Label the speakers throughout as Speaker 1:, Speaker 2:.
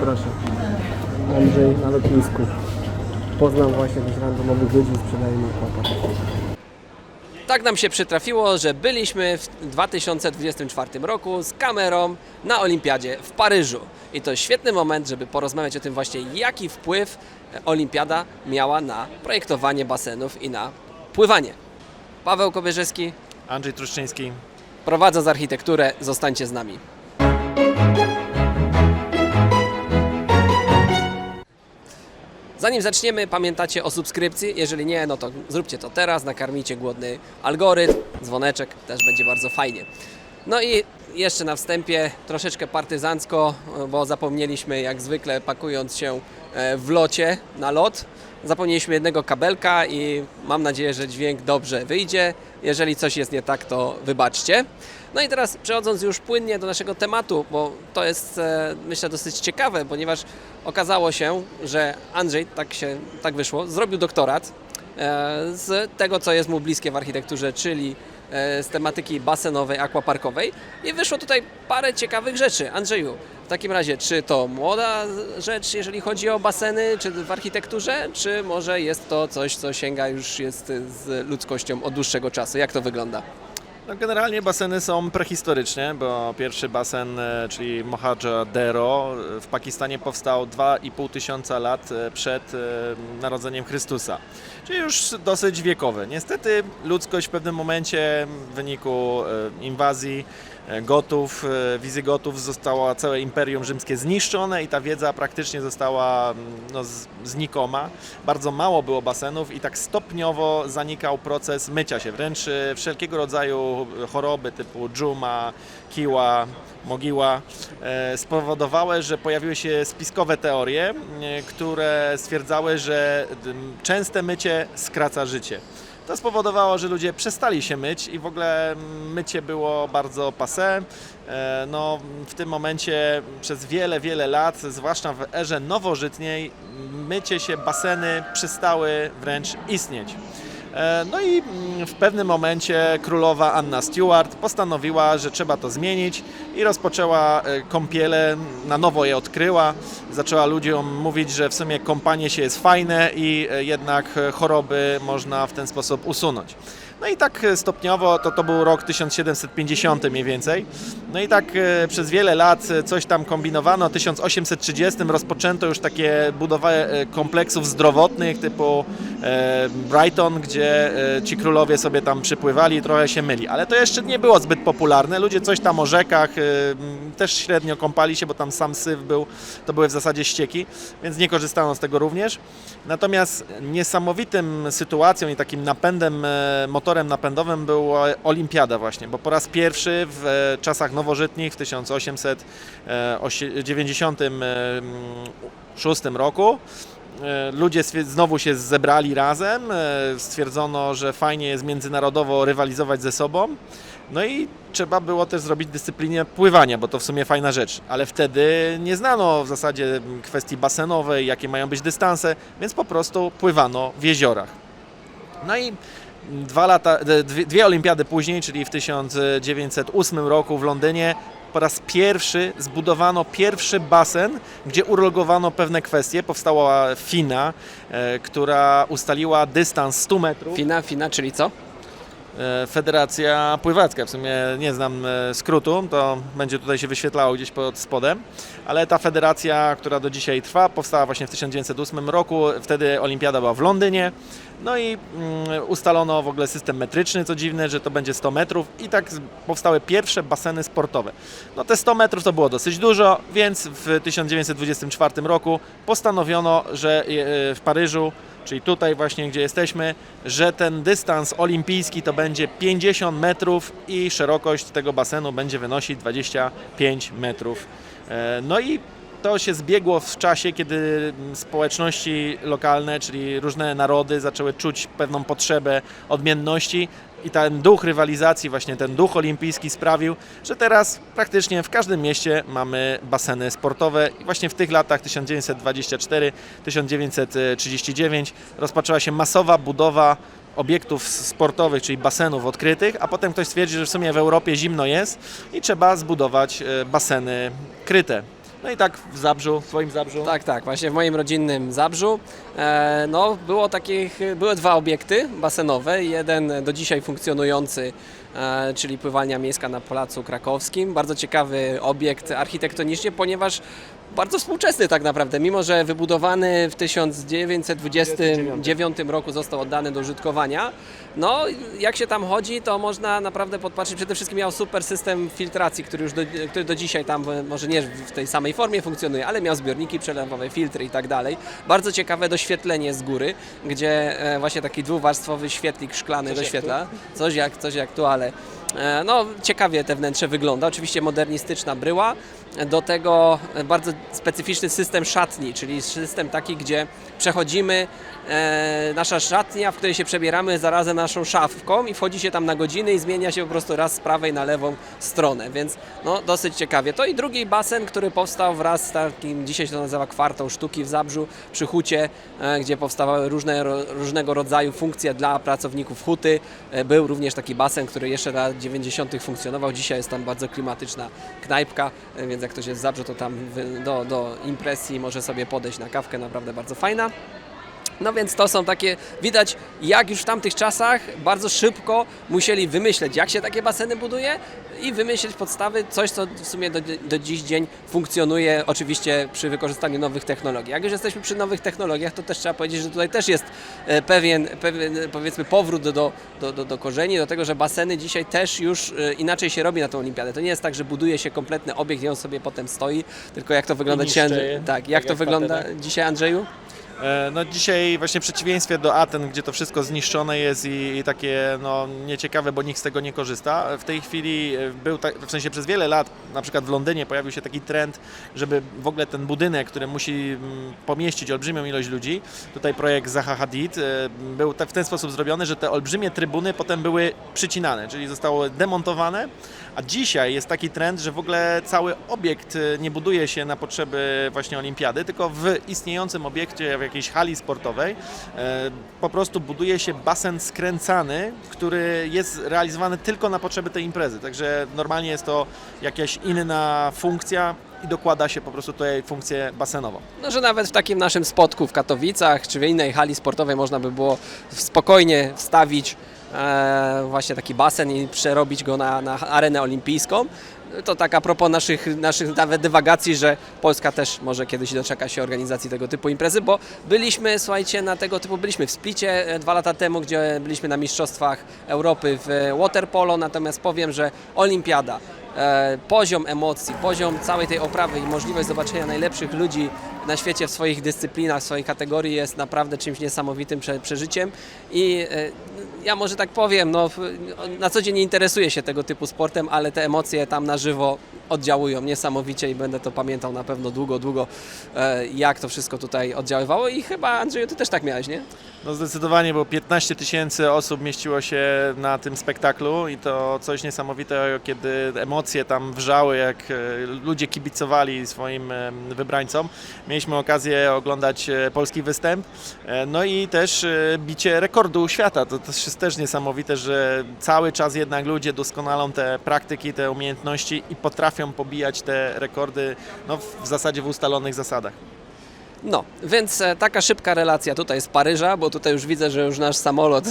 Speaker 1: Proszę. Andrzej na lotnisku. Poznał właśnie jakichś randomowych ludzi i sprzedaje mi kłopot.
Speaker 2: Tak nam się przytrafiło, że byliśmy w 2024 roku z kamerą na Olimpiadzie w Paryżu. I to świetny moment, żeby porozmawiać o tym właśnie, jaki wpływ Olimpiada miała na projektowanie basenów i na pływanie. Paweł Kobierzewski,
Speaker 3: Andrzej Truszczyński.
Speaker 2: prowadząc architekturę, zostańcie z nami. Zanim zaczniemy, pamiętacie o subskrypcji. Jeżeli nie, no to zróbcie to teraz, nakarmijcie głodny algorytm, dzwoneczek, też będzie bardzo fajnie. No i jeszcze na wstępie troszeczkę partyzancko, bo zapomnieliśmy jak zwykle pakując się e, w locie na lot, zapomnieliśmy jednego kabelka i mam nadzieję, że dźwięk dobrze wyjdzie. Jeżeli coś jest nie tak, to wybaczcie. No i teraz przechodząc już płynnie do naszego tematu, bo to jest e, myślę dosyć ciekawe, ponieważ okazało się, że Andrzej, tak się tak wyszło, zrobił doktorat e, z tego, co jest mu bliskie w architekturze, czyli z tematyki basenowej, aquaparkowej i wyszło tutaj parę ciekawych rzeczy. Andrzeju, w takim razie, czy to młoda rzecz, jeżeli chodzi o baseny, czy w architekturze, czy może jest to coś, co sięga już jest z ludzkością od dłuższego czasu? Jak to wygląda?
Speaker 3: No generalnie baseny są prehistoryczne, bo pierwszy basen, e, czyli Mohenjo-Daro e, w Pakistanie powstał 2,5 tysiąca lat e, przed e, narodzeniem Chrystusa. Czyli już dosyć wiekowy. Niestety ludzkość w pewnym momencie w wyniku inwazji Gotów, e, Wizygotów zostało całe Imperium Rzymskie zniszczone i ta wiedza praktycznie została mm, no, znikoma. Bardzo mało było basenów i tak stopniowo zanikał proces mycia się. Wręcz e, wszelkiego rodzaju choroby typu dżuma, kiła, mogiła e, spowodowały, że pojawiły się spiskowe teorie, e, które stwierdzały, że częste mycie skraca życie. To spowodowało, że ludzie przestali się myć i w ogóle mycie było bardzo passé. E, No, w tym momencie przez wiele, wiele lat, zwłaszcza w erze nowożytnej, mycie się, baseny przestały wręcz istnieć. E, No i mm, w pewnym momencie królowa Anna Stewart postanowiła, że trzeba to zmienić i rozpoczęła e, kąpiele, na nowo je odkryła. Zaczęła ludziom mówić, że w sumie kąpanie się jest fajne i e, jednak choroby można w ten sposób usunąć. No i tak e, stopniowo, to, to był rok 1750 mniej więcej. No i tak e, przez wiele lat e, coś tam kombinowano. W 1830 rozpoczęto już takie budowanie e, kompleksów zdrowotnych typu Brighton, gdzie ci królowie sobie tam przypływali i trochę się myli. Ale to jeszcze nie było zbyt popularne. Ludzie coś tam o rzekach też średnio kąpali się, bo tam sam syf był, to były w zasadzie ścieki, więc nie korzystano z tego również. Natomiast niesamowitym sytuacją i takim napędem, e, motorem napędowym była olimpiada właśnie, bo po raz pierwszy w e, czasach nowożytnych w 1896 roku e, ludzie stwier- znowu się zebrali razem, e, stwierdzono, że fajnie jest międzynarodowo rywalizować ze sobą. No i trzeba było też zrobić dyscyplinę pływania, bo to w sumie fajna rzecz. Ale wtedy nie znano w zasadzie kwestii basenowej, jakie mają być dystanse, więc po prostu pływano w jeziorach. No i dwa lata, dwie, dwie olimpiady później, czyli w 1908 roku w Londynie, po raz pierwszy zbudowano pierwszy basen, gdzie urologowano pewne kwestie. Powstała FINA, e, która ustaliła dystans 100 metrów.
Speaker 2: Fina, fina, czyli co?
Speaker 3: E, Federacja Pływacka, w sumie nie znam e, skrótu, to będzie tutaj się wyświetlało gdzieś pod spodem, ale ta federacja, która do dzisiaj trwa, powstała właśnie w 1908 roku, wtedy olimpiada była w Londynie, no i mm, ustalono w ogóle system metryczny, co dziwne, że to będzie 100 metrów i tak powstały pierwsze baseny sportowe. No te 100 metrów to było dosyć dużo, więc w 1924 roku postanowiono, że e, w Paryżu czyli tutaj właśnie, gdzie jesteśmy, że ten dystans olimpijski to będzie 50 metrów i szerokość tego basenu będzie wynosić 25 metrów. E, No i to się zbiegło w czasie, kiedy społeczności lokalne, czyli różne narody zaczęły czuć pewną potrzebę odmienności i ten duch rywalizacji, właśnie ten duch olimpijski sprawił, że teraz praktycznie w każdym mieście mamy baseny sportowe i właśnie w tych latach 1924-1939 rozpoczęła się masowa budowa obiektów sportowych, czyli basenów odkrytych, a potem ktoś stwierdzi, że w sumie w Europie zimno jest i trzeba zbudować e, baseny kryte. No i tak w Zabrzu, w swoim Zabrzu.
Speaker 2: Tak, tak, właśnie w moim rodzinnym Zabrzu. E, no, było takich, były dwa obiekty basenowe. Jeden do dzisiaj funkcjonujący, e, czyli pływalnia miejska na Placu Krakowskim. Bardzo ciekawy obiekt architektonicznie, ponieważ bardzo współczesny tak naprawdę, mimo że wybudowany w 1929 roku został oddany do użytkowania. No, jak się tam chodzi, to można naprawdę podpatrzeć. Przede wszystkim miał super system filtracji, który już do, który do dzisiaj tam, e, może nie w tej samej formie funkcjonuje, ale miał zbiorniki przelewowe, filtry i tak dalej. Bardzo ciekawe doświetlenie z góry, gdzie e, właśnie taki dwuwarstwowy świetlik szklany doświetla. Coś jak, coś jak tu, ale no, ciekawie te wnętrze wygląda. Oczywiście modernistyczna bryła. Do tego e, bardzo specyficzny system szatni, czyli system taki, gdzie przechodzimy, e, nasza szatnia, w której się przebieramy zarazem naszą szafką i wchodzi się tam na godzinę i zmienia się po prostu raz z prawej na lewą stronę, więc no, dosyć ciekawie. To i drugi basen, który powstał wraz z takim, dzisiaj się to nazywa kwartą sztuki w Zabrzu, przy hucie, e, gdzie powstawały różne, ro, różnego rodzaju funkcje dla pracowników huty. E, Był również taki basen, który jeszcze lat 90. funkcjonował. Dzisiaj jest tam bardzo klimatyczna knajpka, e, więc jak ktoś jest w Zabrzu, to tam do, do impresji może sobie podejść na kawkę, naprawdę bardzo fajna. No więc to są takie, widać jak już w tamtych czasach bardzo szybko musieli wymyśleć, jak się takie baseny buduje i wymyśleć podstawy, coś co w sumie do, do dziś dzień funkcjonuje oczywiście przy wykorzystaniu nowych technologii. Jak już jesteśmy przy nowych technologiach, to też trzeba powiedzieć, że tutaj też jest e, pewien, pewien powiedzmy powrót do, do, do, do, korzeni, do tego, że baseny dzisiaj też już e, inaczej się robi na tą olimpiadę. To nie jest tak, że buduje się kompletny obiekt i on sobie potem stoi, tylko jak to wygląda dzisiaj, Andrzej- tak, jak
Speaker 3: tak
Speaker 2: to
Speaker 3: jak
Speaker 2: wygląda dzisiaj Andrzeju?
Speaker 3: E, No dzisiaj właśnie w przeciwieństwie do Aten, gdzie to wszystko zniszczone jest i, i takie no, nieciekawe, bo nikt z tego nie korzysta. W tej chwili e, był, tak, w sensie przez wiele lat, na przykład w Londynie pojawił się taki trend, żeby w ogóle ten budynek, który musi mm, pomieścić olbrzymią ilość ludzi, tutaj projekt Zaha Hadid, e, był tak w ten sposób zrobiony, że te olbrzymie trybuny potem były przycinane, czyli zostało demontowane, a dzisiaj jest taki trend, że w ogóle cały obiekt e, nie buduje się na potrzeby właśnie olimpiady, tylko w istniejącym obiekcie, w jakiejś hali sportowej e, po prostu buduje się basen skręcany, który jest realizowany tylko na potrzeby tej imprezy. Także normalnie jest to jakaś inna funkcja i dokłada się po prostu tutaj funkcję basenową.
Speaker 2: No, że nawet w takim naszym spotku w Katowicach czy w innej hali sportowej można by było spokojnie wstawić e, właśnie taki basen i przerobić go na, na arenę olimpijską. To tak a propos naszych, naszych nawet dywagacji, że Polska też może kiedyś doczeka się organizacji tego typu imprezy, bo byliśmy, słuchajcie, na tego typu, byliśmy w Splicie e, dwa lata temu, gdzie byliśmy na Mistrzostwach Europy w waterpolo, natomiast powiem, że olimpiada, e, poziom emocji, poziom całej tej oprawy i możliwość zobaczenia najlepszych ludzi na świecie w swoich dyscyplinach, w swojej kategorii jest naprawdę czymś niesamowitym prze, przeżyciem i e, ja może tak powiem, no, na co dzień nie interesuję się tego typu sportem, ale te emocje tam na żywo oddziałują niesamowicie i będę to pamiętał na pewno długo, długo, e, jak to wszystko tutaj oddziaływało i chyba Andrzeju, ty też tak miałeś, nie?
Speaker 3: No zdecydowanie, bo 15 tysięcy osób mieściło się na tym spektaklu i to coś niesamowitego, kiedy emocje tam wrzały, jak e, ludzie kibicowali swoim wybrańcom. Okazję oglądać e, polski występ, e, no i też e, bicie rekordu świata. To też jest też niesamowite, że cały czas jednak ludzie doskonalą te praktyki, te umiejętności i potrafią pobijać te rekordy no, w zasadzie w ustalonych zasadach.
Speaker 2: No, więc e, taka szybka relacja tutaj z Paryża, bo tutaj już widzę, że już nasz samolot,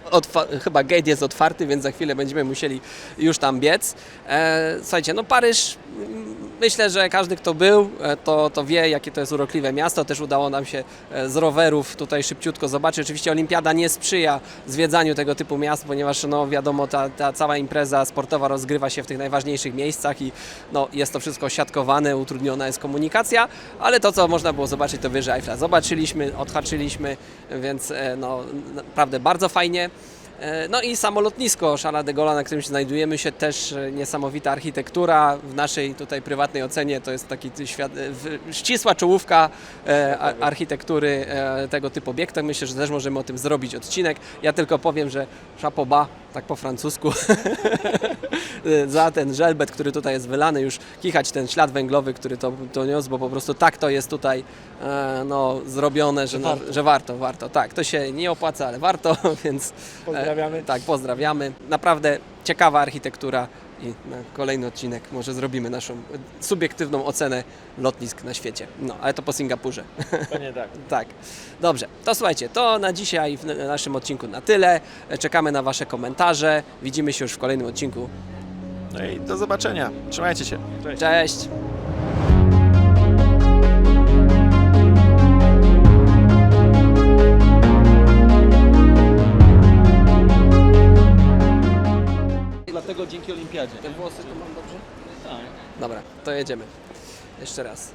Speaker 2: chyba gate jest otwarty, więc za chwilę będziemy musieli już tam biec. E, słuchajcie, no Paryż, mm, myślę, że każdy kto był, e, to, to wie, jakie to jest urokliwe miasto. Też udało nam się z rowerów tutaj szybciutko zobaczyć. Oczywiście Olimpiada nie sprzyja zwiedzaniu tego typu miast, ponieważ no wiadomo, ta, ta cała impreza sportowa rozgrywa się w tych najważniejszych miejscach i no, jest to wszystko siatkowane, utrudniona jest komunikacja, ale to, co można było zobaczyć, to wieża Eiffla. Zobaczyliśmy, odhaczyliśmy, więc e, no, naprawdę bardzo fajnie. E, No i samo lotnisko Charles de Gaulle, na którym się znajdujemy się, też niesamowita architektura. W naszej tutaj prywatnej ocenie to jest taki świat, e, ścisła czołówka architektury tego typu obiektów. Myślę, że też możemy o tym zrobić odcinek. Ja tylko powiem, że chapeau bas, tak po francusku, za ten żelbet, który tutaj jest wylany, już kichać ten ślad węglowy, który to, to niósł, bo po prostu tak to jest tutaj e, no, zrobione, że,
Speaker 1: Warto.
Speaker 2: No, że warto, warto. Tak, to się nie opłaca, ale warto, więc
Speaker 1: Pozdrawiamy.
Speaker 2: E, tak, pozdrawiamy. Naprawdę ciekawa architektura i na kolejny odcinek może zrobimy naszą subiektywną ocenę lotnisk na świecie. No, ale to po Singapurze.
Speaker 3: Pewnie tak.
Speaker 2: Tak. Dobrze, to słuchajcie, to na dzisiaj w naszym odcinku na tyle. Czekamy na Wasze komentarze. Widzimy się już w kolejnym odcinku.
Speaker 3: No i do zobaczenia. Trzymajcie się. Cześć.
Speaker 2: Cześć!
Speaker 4: Olimpiadzie.
Speaker 2: Te włosy tu mam dobrze?
Speaker 4: Tak.
Speaker 2: Dobra, to jedziemy. Jeszcze raz.